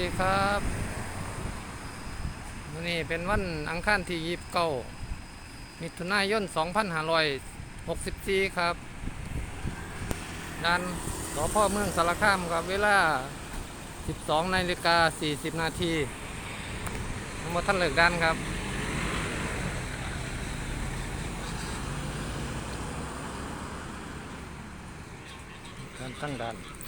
ดีครับวันนี้เป็นวันอังคารที่ยีบเก้ามิถุนายน2564 ครับด้านสพเมืองสารคามครับ เวลา 12นาฬิกา40 นาทีทั้งหมดท่านเลิกด้านครับด้านตั้งด้าน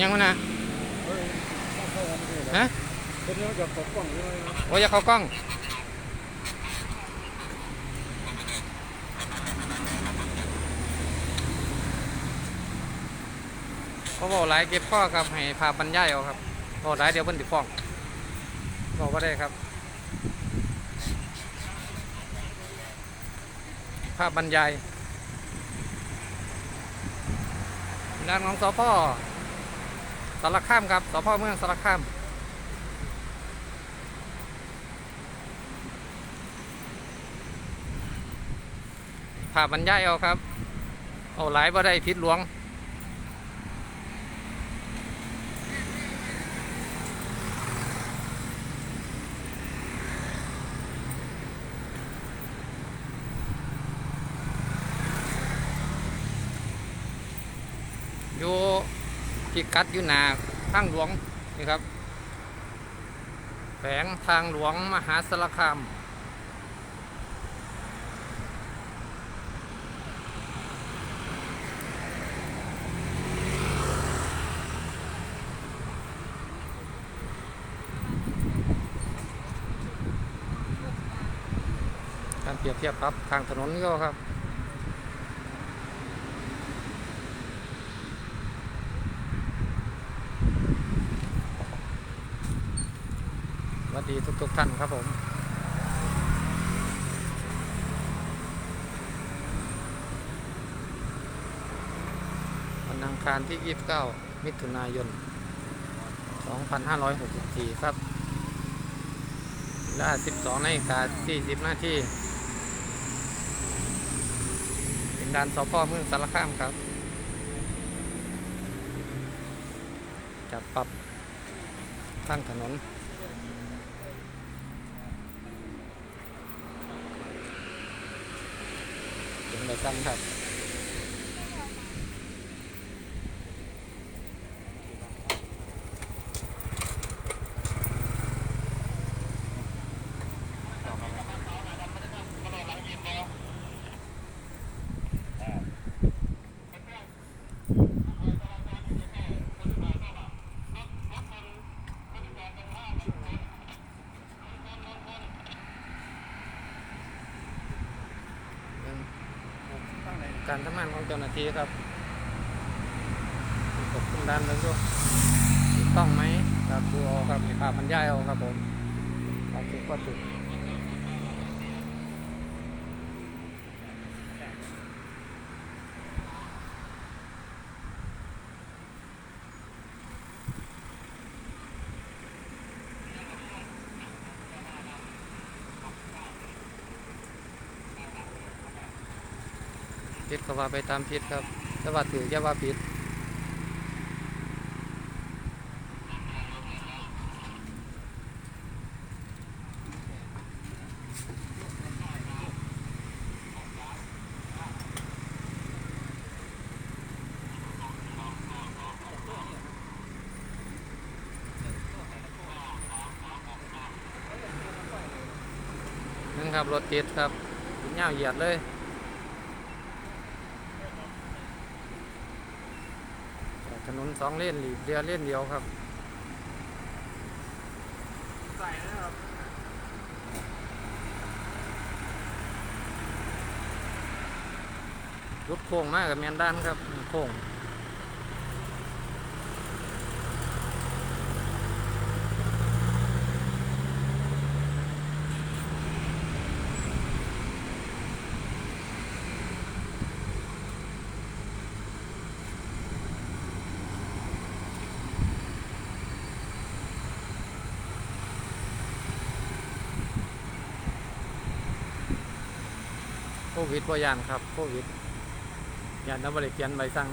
ยังวะนะฮะคนนี้จะปกป้องใช่ไหมครับโอ้ยอย่าเข้ากล้องเขาบอกหลายเก็บข้อครับให้พาบรรยายเอาครับบอกหลายเดี๋ยวเพิ่นติดฟ้องบอกว่าได้ครับาพบรรยายงานของสพสารคามครับสพเมืองสารคามภาพบรรยายเอาครับ เอาหลายบ่ได้พิษหลวง อยู่ พิกัดอยู่นาทางหลวงนี่ครับแฝงทางหลวงมหาสารคามการเปรียบเทียบครับ ทางถนนนี่ก็ครับ สวัสดี ทุกๆท่านครับผมวันอังคารที่ 29 มิถุนายน 2564 ครับเวลา12นาฬิกา40นาทีเป็นการสพเมืองสารคามครับ จะปรับทางถนน เป็น ไปกันครับ ตั้งไหน การทำงานของเจ้าหน้าที่ครับกดขึ้นด้านแล้วก็ถูกต้องไหมครับดูเอาครับมีภาพบรรยายเอาครับผมครับถูกก็ถูกผิดก็ ว่าไปตามผิดครับแต่ว่าถืออย่ว่าผิดนั่นครับรถติดครับเงาวเหยียดเลย ถ นนสองเลนหลีกเดียวเลนเดียวครับใส่นะครับรถโค้งมากกับแมนด้านครับโค้ง วิดบ่ยานครับโควิดยานน้ำบริเขียนใบสั่ง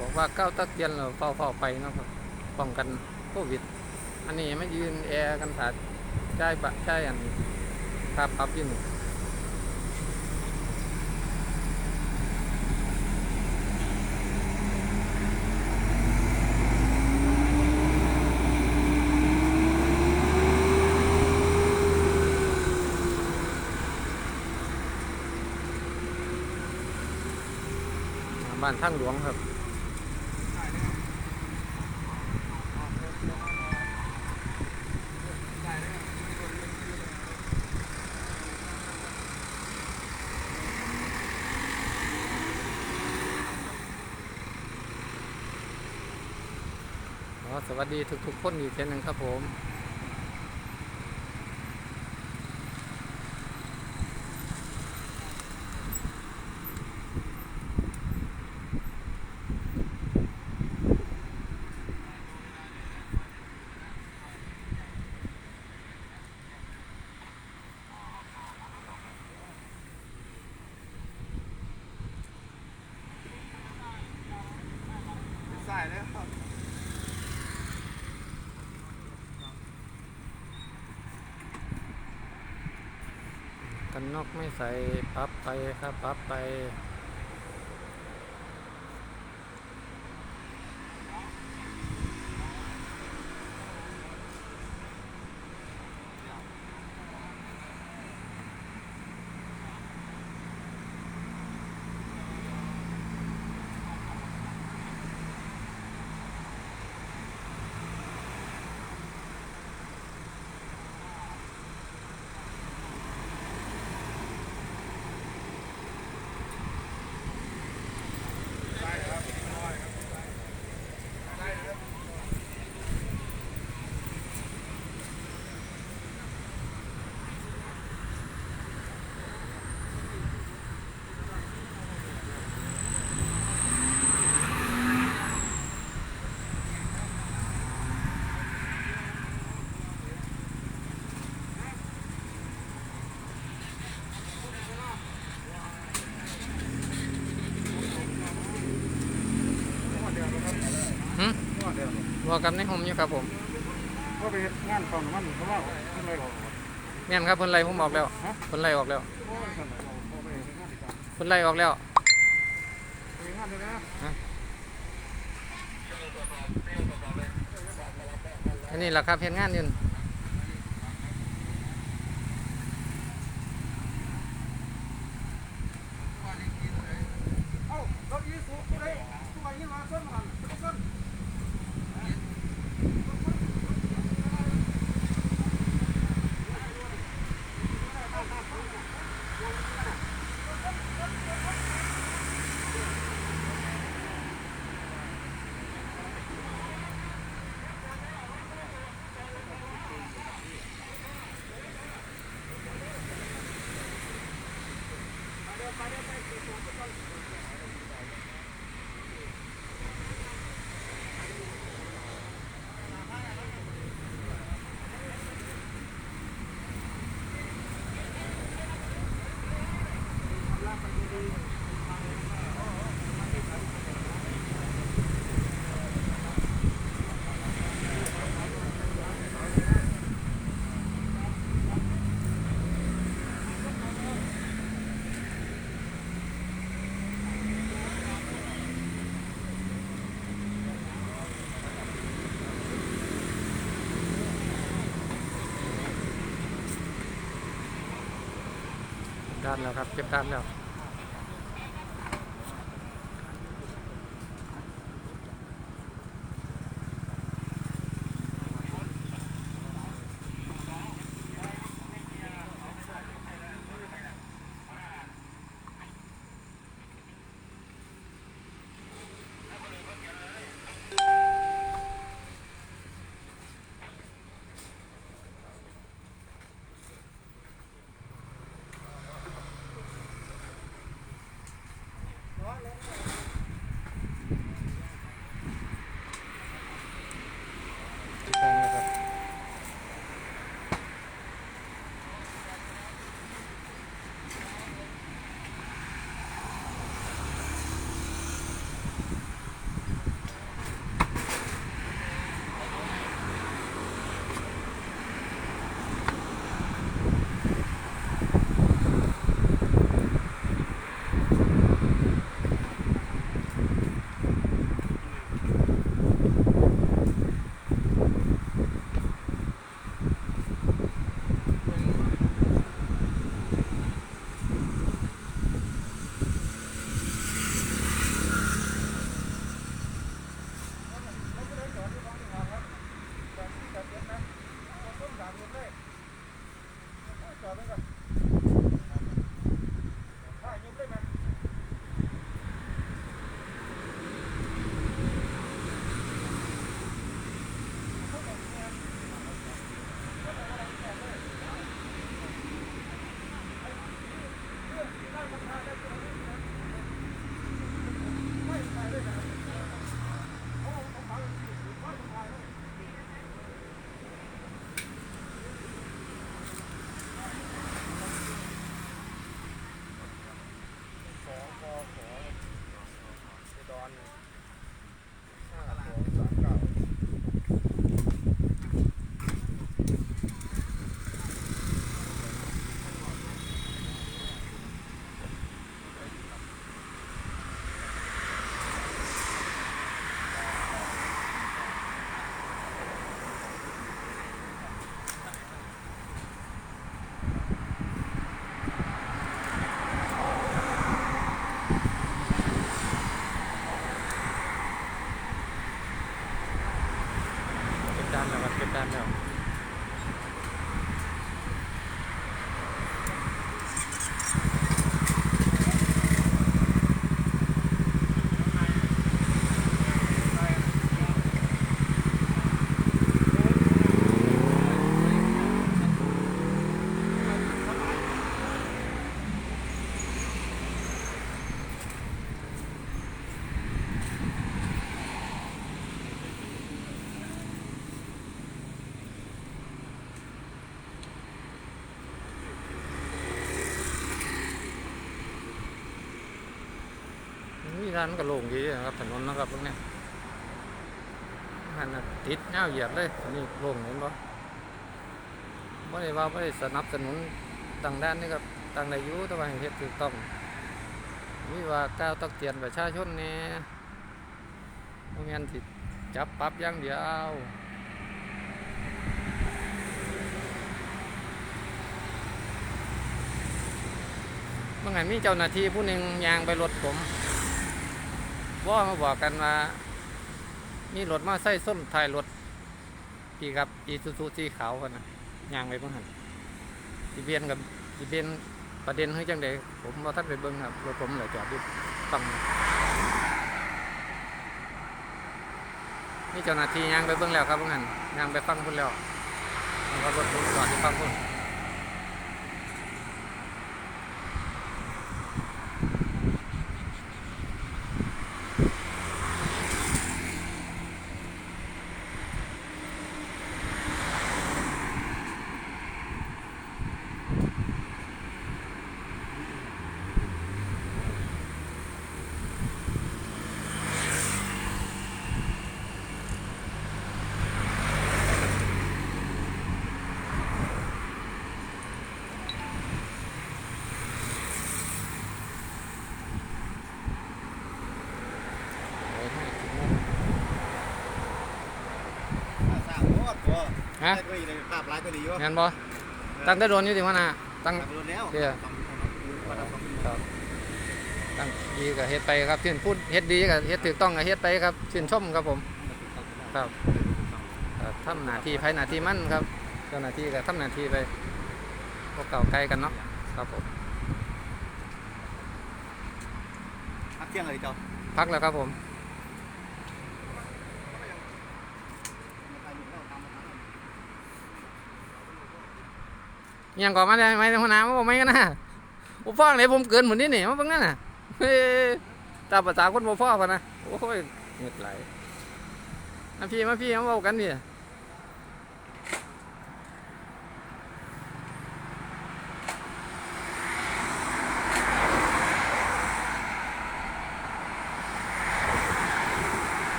บอกว่าเก้าตักเตียนเราเฝ้าเฝ้าๆไปนะครับป้องกันโควิด อันนี้ไม่ยืนแอร์กันถาดใช่บะใช่อันครับปรับยิน บ้านทั้งหลวงครับขอสวัสดีทุกๆคนอีกเช่นหนึ่งครับผม นกไม่ใส่ปั๊บไปครับปั๊บไป นวดเดียวนะครับ หึนวดเดียวว่ากับในห่มอยู่ครับผมก็ไปงานฝั่งมันเพราะว่าอะไรของแม่นครับเพิ่นไล่ผมออกแล้วฮะเพิ่นไล่ออกแล้วโอ้ยสั่นเลยเขาไปงานอีกการเพิ่นไล่ออกแล้วไปงานเลยนะอันนี้แหละครับเฮ็ดงานอยู่เด้านแล้วครับ เก็บด้านแล้ว 감사합니다. นี่ร้านก็โล่งดีนะครับถนนนะครับตรงนี้ยหันติดเงาเหยียบเลยนนี้โล่งเห็นปะไม่ได้ว่าไม่ได้สนับสนุนต่างด้านนี่ครับต่างในยุต่ว่าให้เฮ็ดถูกต้องมีว่าก้าวตักเตือนประชาชนเนี่ยโมเมนติดจับปรับย่างเดียวเมื่อไงมีเจ้าหน้าที่ผู้หนึ่งยางไปรถผม ว่ามาบอกกันว่ามีรถมาใส่ส้นท้ายรถพี่ครับอีซูซูสีขาวกันนะยางไปเพิ่งหันทีเบียนกับทีเบียนประเด็นให้จังใดผมเราทัดไปเบิ้งครับรถผมเหลยจอดอยู่ฟังนี่เจ้าหน้าที่ยางไปเบิ้งแล้วครับเพิ่งหันยางไปฟังพุ่นแล้วแล้วก็รถผมจอดที่ฟังพุ่น สร้างโคตรตัว ฮะภาพร้ายก็ดีอยู่งานบ่ตั้งแต่โดนอยู่ที่ว่าน่ะตั้งโดนแล้วเดี๋ยวตั้งดีก็เฮ็ดไปครับชื่นพูดเฮ็ดดีก็เฮ็ดถูกต้องก็เฮ็ดไปครับชื่นชมครับผมครับทำหน้าที่ภายหน้าที่มั่นครับเจ้าหน้าที่ก็ทำหน้าที่ไปพวกเก่าไกลกันเนาะครับผมพักเที่ยงเลยเจ้าพักแล้วครับผม ยังก่อนมาได้ไหมหัวหน้ามาบอกไม่กันนะผมฟ้องเลยผมเกินเหมือนนี่นี่มาเบิ่งนั่นน่ะเฮ้ยตามภาษาคนบ่ฟ้อกันนะโอ้ยเหงื่อไหลมาพี่มาพี่มาบอกกันดิ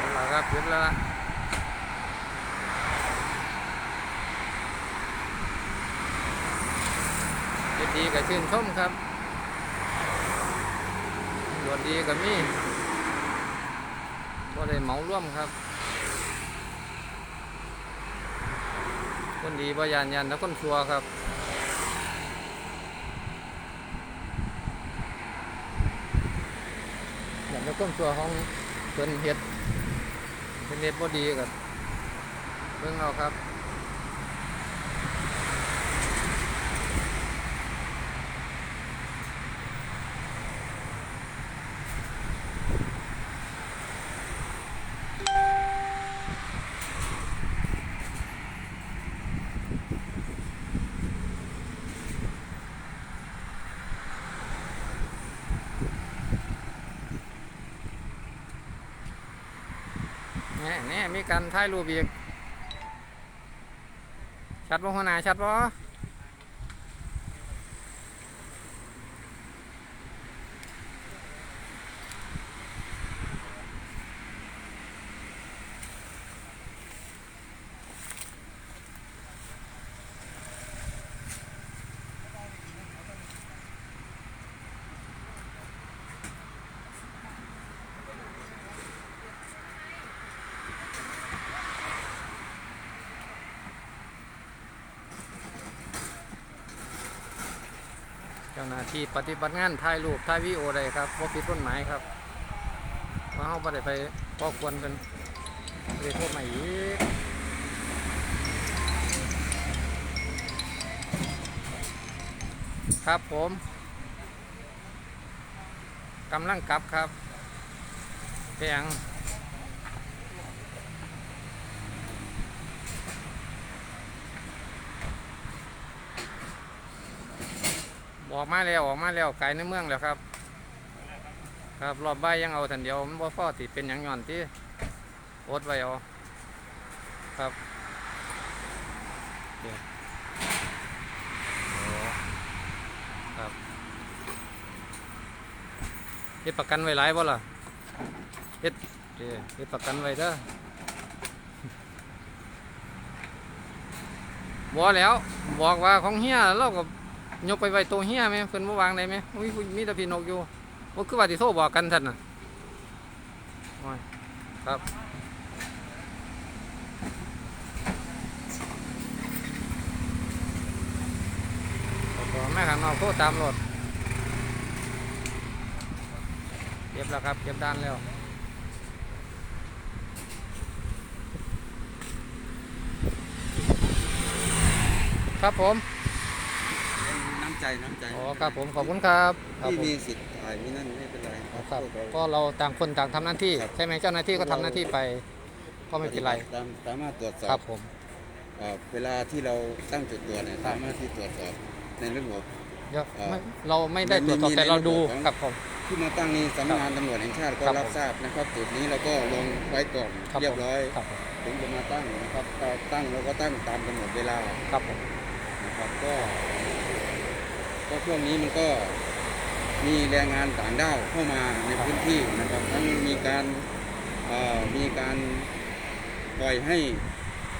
เอาละครับเสร็จแล้วล่ะเฮ็ ดีก็ชื่นชมครับตรวจดีก็มีก็ได้เหมาร่วมครับ คนดีบยานยันแล้วคนชัวครับอย่างแล้วคนชัวของเพิ่นเฮ็ดเพิ่นเฮ็ดบ่ดีกับเบิ่งเอาครับ แนี่มีการถ่ายรูปอีกชัดบ่หัวหน้าชัดบ่ เจ้าหน้าที่ปฏิบัติงานถ่ายรูปถ่ายวีดีโอได้ครับบ่ผิดกฎหมายครับว่าเฮาได้ไปก่อกวนเป็นเรียกโทษใหม่อีกครับผมกำลังกลับครับเพียง ออกมาแล้วออกมาแล้วไกลในเมืองแล้วครับ ครับรอบใบยังเอาทันเดียวมันบ่พอติเป็นหยังย่อนที่อดไว้เอาครับโอ้ครับฮ็ดประกันไว้หลายบ่ล่ะเฮ็ดเด้เฮ็ดประกันไว้เด้อบ่แล้วบอกว่าของเฮียเราก็ ยกไปไว้ตัวเฮียไหมเพิ่นบ่วางได้ไหมมีผู้มีแต่พี่นกอยู่บ่คือว่าสิโทรบอกกันท่านน่ะครับแม่ข้างนอกโทรตามรถเก็บแล้วครับเก็บด้านแล้วครับผม ใจน้ำใจอ๋อครับผมขอบคุณครับครับที่ผมมีสิทธิ์ถ่ายมีนั่นไม่เป็นไรครับ พวกเราก็เราต่างคนต่างทำหน้าที่ครับใช่ไหมเจ้าหน้าที่ก็ทำหน้าที่ไป ก็ไม่เป็นไรตามสามารถตรวจสอครับบผม เอ่อเวลาที่เราตั้งจุดตรวจเนี่ยสามารถที่ตรวจสอบในระบบเดี๋ยวเอ่อไม่เราไม่ได้ตรวจสอบมีแต่เราดูในระบบของ ครับผม ที่มาตั้งนี้สำนักงานตำรวจแห่งชาติก็ครับรับผม ทราบนะครับ จุดนี้เราก็ลงไว้ก่อนครับเรียผบมร้อยครับผมถึงจะมาตั้งนะครับก็ตั้งเราก็ตั้งตามกำหนดเวลาครับผมนะครับ ก็ ก็ช่วงนี้มันก็มีแรงงานต่างด้าวเข้ามาในพื้นที่นะครับทั้งมีการเอ่อมีการปล่อยให้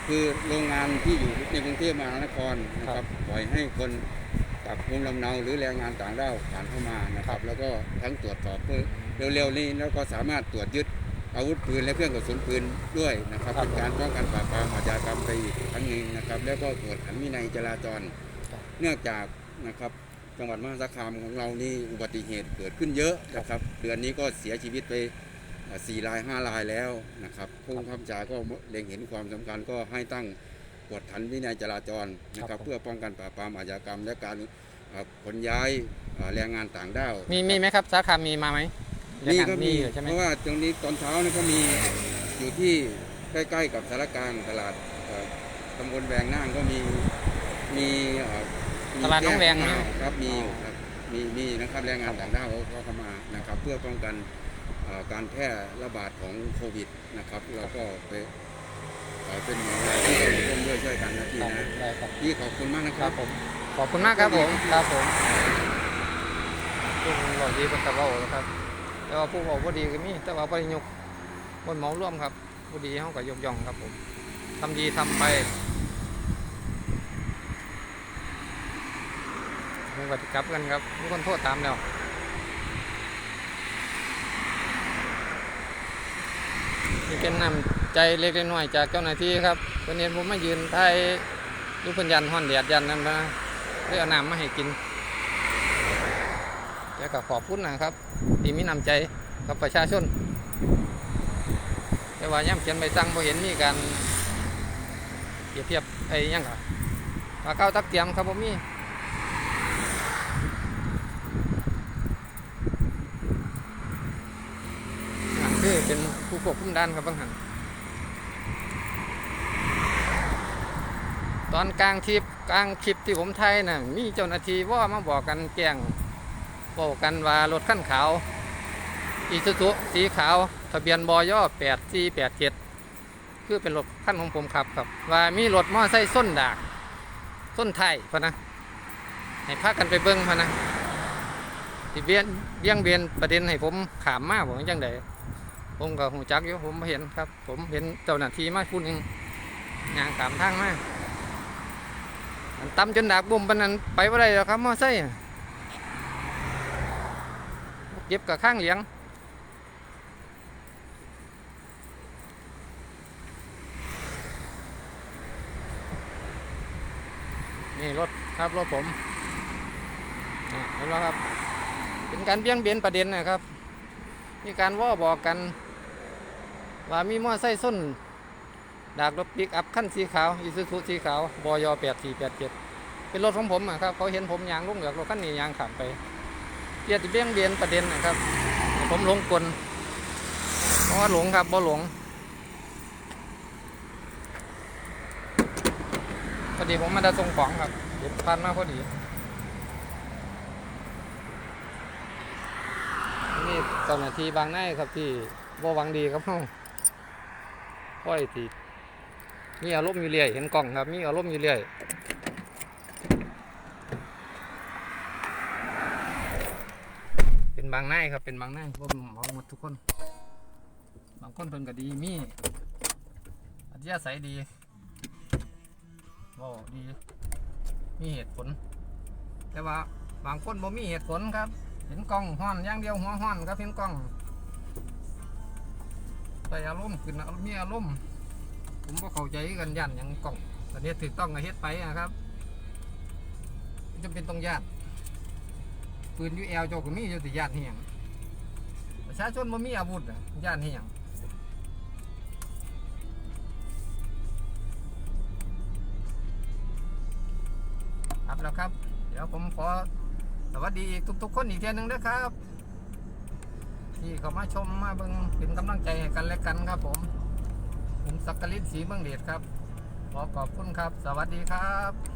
คือโรงงานที่อยู่ในกรุงเทพมหานครนะครับ ปล่อยให้คนจากภูมิลำเนาหรือแรงงานต่างด้าวผ่านเข้ามานะครับ แล้วก็ทั้งตรวจสอบเพื่อเร็วๆนี้แล้วก็สามารถตรวจยึดอาวุธปืนและเครื่องกระสุนปืนด้วยนะครับเป็นการป้องกันปราบปรามอาชญากรรมไปอีกครั้งหนึ่งนะครับ แล้วก็ตรวจขันวินัยจราจร เนื่องจากนะครับ จังหวัดมหาสารคามของเรานี่อุบัติเหตุเกิดขึ้นเยอะนะครับ เดือนนี้ก็เสียชีวิตไปเอ่อสี่รายห้ารายแล้วนะครับผู้บังคับบัญชาก็เล็งเห็นความสำคัญก็ให้ตั้งกวดขันวินัยจราจรนะครับ เพื่อป้องกันปราบปรามอาชญากรรม และการเอ่อขนย้ายเอ่อแรงงานต่างด้าวมีมีไหมครับสาขามีมาไหมนี่ก็มีอยู่ใช่ไหมเพราะว่าตรงนี้ตอนเช้านี่ก็มีอยู่ที่ใกล้ ๆ กับสารกลางตลาดเอ่อตำบลแวงน่างก็มีมีเอ่อมี ตลาดน้องแวงก้นะข่าวครับมีอยู่ครับมีมีนะครับแรงงานต่างด้าวเขาก็เข้ามานะครับเพื่อป้องกันเอ่อการแพร่ระบาดของโควิดนะครับเราก็ไปเอ่อเป็นหน่วยงานที่ร่วมด้วยช่วยกันนะพี่ครับนะได้ครับ พี่ขอบคุณมากนะคครัรับบ ผม ขอบคุณมากครับผมครับผมผู้บอกดีเป็นตะเบานะครับ แต่ว่าผู้บอกว่าดีก็มีแต่ว่าไปยกบนเหมาร่วมครับผู้ดีเขาก็ยกย่องครับผมทำดีทำไป มีปฏิกลับกันครับมีคนโทษตามแล้วนี่เป็นน้ำใจเล็กๆน้อยจากเจ้าหน้าที่ครับวันนี้ผมมายืนไทยดูเพิ่นยันห่อนแดดยันนั่นนะได้เอาน้ำมาให้กินแล้วก็ขอบคุณนะครับที่มีน้ำใจกับประชาชน แต่ว่าย่ำเขียนใบสั่งบ่เห็นมีการเปรียบเทียบไอ้ยังก็ปลาเก้าตักเตรียมครับผมมี คือเป็นผู้ควบคุมด้านครับบางหันตอนกลางทริปกลางคลิปที่ผมถ่ายน่ะมีเจ้าหน้าที่ว่ามาบอกกันแกงบอกกันว่ารถขั้นขาว อีซูซุสีขาว ทะเบียนบอย่อแปดสี่แปดเจ็ดคือเป็นรถขั้นของผมขับครับ ว่ามีรถมอไซค์ส้นดากส้นไทยพะนะให้พากันไปเบิ้งพะนะที่เบียนเบี้ยงเบียนประเด็นให้ผมขามมากผมจังได ผมก็หูจักอยู่ผมเห็นครับ ผมเห็นเจ้าหน้าที่มาพูดเองงานขามทางมาอันตำจนดากบุ่มปนันไปว่าไรหรอกครับมอไซค์เก็บกับข้างเหลียงนี่รถครับรถผมเห็นแล้วครับ เป็นการเบี่ยงเบนประเด็นนะครับ มีการว่าบอกกัน ว่ามีมอไซค์ส้นดากรถปิกอัพคันสีขาวอีซูซูสีขาวบยแปดสี่แปดเจ็ดเป็นรถของผมอะครับ เขาเห็นผมยางลุ่งจากรถคันนี้ยางขับไปเกียรติเบี้ยงเบียนประเด็นนะครับ ผมหลงกลเพราะว่าหลงครับบ่หลงพอดีผมมาได้ส่งของครับเดี๋ยวผ่านมาพอดีนี่เจ้าหน้าที่บางนายครับที่บ่หวังดีครับเฮา ค่อยทีมีอารมณ์อยู่เรื่อยเห็นกล่องครับ มีอารมณ์อยู่เรื่อยเป็นบางนายครับเป็นบางนายบ่เหมาหมดทุกคน บางคนเพิ่นก็ดีมีอัธยาศัยดีบ่ดี มีเหตุผล แต่ว่าบางคนบ่มีเหตุผลครับ เห็นกล้องห้อนอย่างเดียวหัวห้อนครับเห็นกล้อง ใส่อารมณ์ขึ้นมีอารมณ์ผมบ่เข้าใจกันยันหยังกล้องตอนนี้ถูกต้องเฮ็ดไปนะครับจำเป็นต้องญาติปืนยูแอลโจก็มีอยู่ที่ญาติเฮียงประชาชนบ่มีอาวุธอะญาติเฮียงครับแล้วครับ เดี๋ยวผมขอสวัสดีอีกทุกๆคนอีกเทีหนึงนะครับ ที่เขามาชมมาเบิ้งเป็นกำลังใจให้กันและกันครับ ผมผมสักกลิศสีเมืองเดชครับ ขอขอบคุณครับ สวัสดีครับ